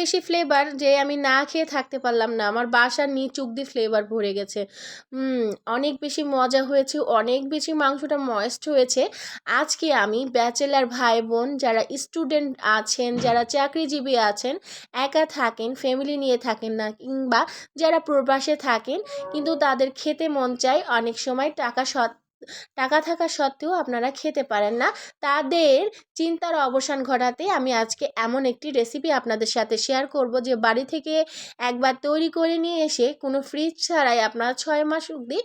বেশি ফ্লেভার যে আমি না খেয়ে থাকতে পারলাম না। আমার বাসার নিচুক দিয়ে ফ্লেভার ভরে গেছে। অনেক বেশি মজা হয়েছে, অনেক বেশি মাংসটা ময়েস্ট হয়েছে। আজকে আমি ব্যাচেলার ভাই বোন যারা স্টুডেন্ট আছেন, যারা চাকরিজীবী আছেন, একা থাকেন ফ্যামিলি নিয়ে থাকেন না, কিংবা যারা প্রবাসে থাকেন, কিন্তু তাদের খেতে মন চায়, অনেক সময় টাকা সৎ টাকা থাকা সত্ত্বেও আপনারা খেতে পারেন না। তাদের চিন্তার অবসান ঘটাতে আমি আজকে এমন একটি রেসিপি আপনাদের সাথে শেয়ার করব যে বাড়ি থেকে একবার তৈরি করে নিয়ে এসে কোনো ফ্রিজ ছাড়াই আপনারা ছয় মাস অবধি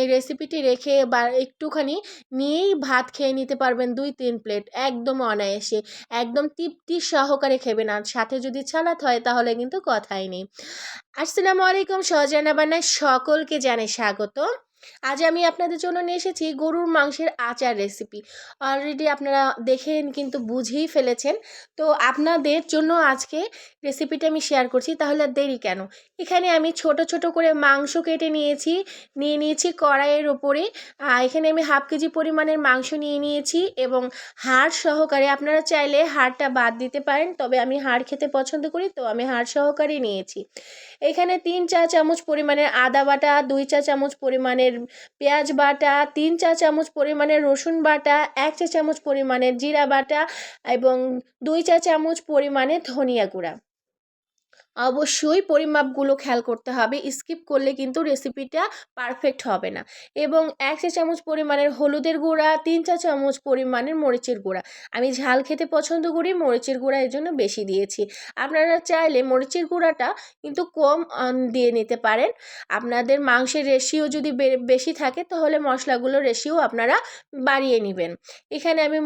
এই রেসিপিটি রেখে বা একটুখানি নিয়েই ভাত খেয়ে নিতে পারবেন দুই, তিন প্লেট একদম অনায়াসে। একদম তৃপ্তি সহকারে খেবেন। আর সাথে যদি ছালাত হয় তাহলে কিন্তু কথাই নেই। আসসালামু আলাইকুম সহজানা বান্নায় সকলকে জানে স্বাগত আজ আমি আপনাদের জন্য নিয়ে এসেছি গরুর মাংসের আচার রেসিপি অলরেডি আপনারা দেখেন কিন্তু বুঝেই ফেলেছেন। তো আপনাদের জন্য আজকে রেসিপিটা আমি শেয়ার করছি, তাহলে দেরি কেন? এখানে আমি ছোট ছোট করে মাংস কেটে নিয়েছি, নিয়ে নিয়েছি কড়াইয়ের ওপরে। এখানে আমি হাফ কেজি পরিমাণের মাংস নিয়ে নিয়েছি এবং হাড় সহকারে আপনারা চাইলে হাড়টা বাদ দিতে পারেন, তবে আমি হাড় খেতে পছন্দ করি, তো আমি হাড় সহকারে নিয়েছি। এখানে তিন চা চামচ পরিমাণের আদা বাটা, দুই চা চামচ পরিমাণের পেঁয়াজ বাটা, তিন চা চামচ পরিমাণের রসুন বাটা, এক চা চামচ পরিমাণের জিরা বাটা এবং দুই চা চামচ পরিমাণে ধনিয়া গুঁড়া। অবশ্যই পরিমাপগুলো খেয়াল করতে হবে। স্কিপ করলে কিন্তু রেসিপিটা পারফেক্ট হবে না। এবং এক চা চামচ পরিমাণের হলুদের গুঁড়া, তিন চা চামচ পরিমাণের মরিচের গুঁড়া। আমি ঝাল খেতে পছন্দ করি, মরিচের গুঁড়া এর জন্য বেশি দিয়েছি। আপনারা চাইলে মরিচের গুঁড়াটা কিন্তু কম দিয়ে নিতে পারেন। আপনাদের মাংসের রেশিও যদি বেশি থাকে, তাহলে মশলাগুলোর রেশিও আপনারা বাড়িয়ে নেবেন। এখানে আমি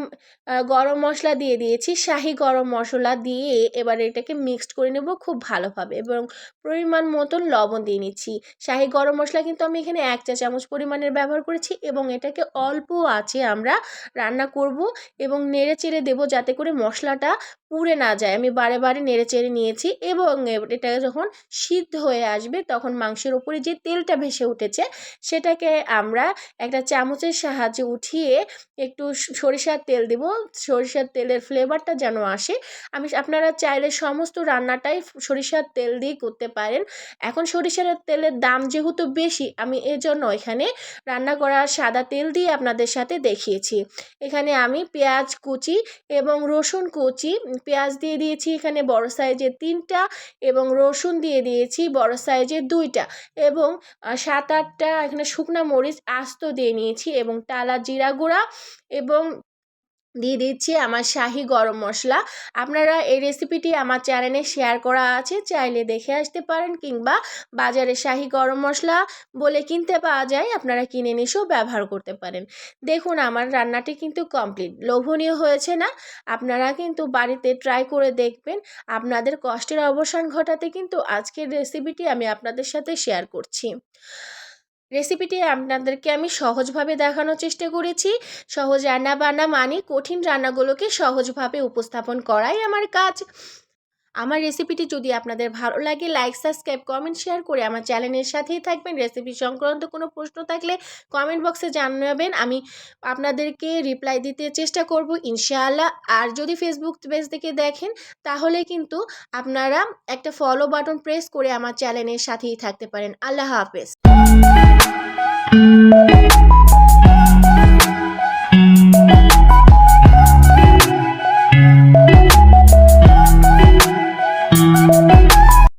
গরম মশলা দিয়ে দিয়েছি। শাহি গরম মশলা দিয়ে এবার এটাকে মিক্সড করে নেব। খুব ভালোভাবে এবং পরিমাণ মতন লবণ দিয়ে নিচ্ছি। শাহি গরম মশলা কিন্তু আমি এখানে এক চা চামচ পরিমাণের ব্যবহার করেছি এবং এটাকে অল্প আছে আমরা রান্না করব এবং নেড়ে চেড়ে দেবো যাতে করে মশলাটা পুড়ে না যায়। আমি বারে বারে নেড়ে চেড়ে নিয়েছি এবং এটা যখন সিদ্ধ হয়ে আসবে তখন মাংসের ওপরে যে তেলটা ভেসে উঠেছে সেটাকে আমরা একটা চামচের সাহায্যে উঠিয়ে একটু সরিষার তেল দেব। সরিষার তেলের ফ্লেভারটা যেন আসে। আমি আপনারা চাইলে সমস্ত রান্নাটাই ফ- সরিষার তেল দিয়ে করতে পারেন। এখন সরিষার তেলের দাম যেহেতু বেশি, আমি এজন্য এখানে রান্না করা সাদা তেল দিয়ে আপনাদের সাথে দেখিয়েছি। এখানে আমি পেঁয়াজ কুচি এবং রসুন কুচি, পেঁয়াজ দিয়ে দিয়েছি এখানে বড় সাইজের তিনটা এবং রসুন দিয়ে দিয়েছি বড় সাইজের দুইটা এবং সাত আটটা এখানে শুকনা মরিচ আস্ত দিয়ে নিয়েছি এবং টালা জিরা গুঁড়া এবং দিয়ে দিচ্ছি আমার শাহি গরম মশলা। আপনারা এই রেসিপিটি আমার চ্যানেলে শেয়ার করা আছে, চাইলে দেখে আসতে পারেন কিংবা বাজারে শাহি গরম মশলা বলে কিনতে পাওয়া যায়, আপনারা কিনে নিয়েও ব্যবহার করতে পারেন। দেখুন, আমার রান্নাটি কিন্তু কমপ্লিট লোভনীয় হয়েছে না? আপনারা কিন্তু বাড়িতে ট্রাই করে দেখবেন, আপনাদের কষ্টের অবসান ঘটাতে কিন্তু আজকের রেসিপিটি আমি আপনাদের সাথে শেয়ার করছি। রেসিপিটি আপনাদেরকে আমি সহজভাবে দেখানোর চেষ্টা করেছি। সহজ রান্না বান্না মানে কঠিন রান্নাগুলোকে সহজভাবে উপস্থাপন করাই আমার কাজ। আমার রেসিপিটি যদি আপনাদের ভালো লাগে লাইক সাবস্ক্রাইব কমেন্ট শেয়ার করে আমার চ্যানেলের সাথেই থাকবেন। রেসিপি সংক্রান্ত কোনো প্রশ্ন থাকলে কমেন্ট বক্সে জানাবেন। আমি আপনাদেরকে রিপ্লাই দিতে চেষ্টা করব, ইনশাআল্লাহ। আর যদি ফেসবুক পেজ থেকে দেখেন, তাহলে কিন্তু আপনারা একটা ফলো বাটন প্রেস করে আমার চ্যানেলের সাথেই থাকতে পারেন। আল্লাহ হাফেজ। thank you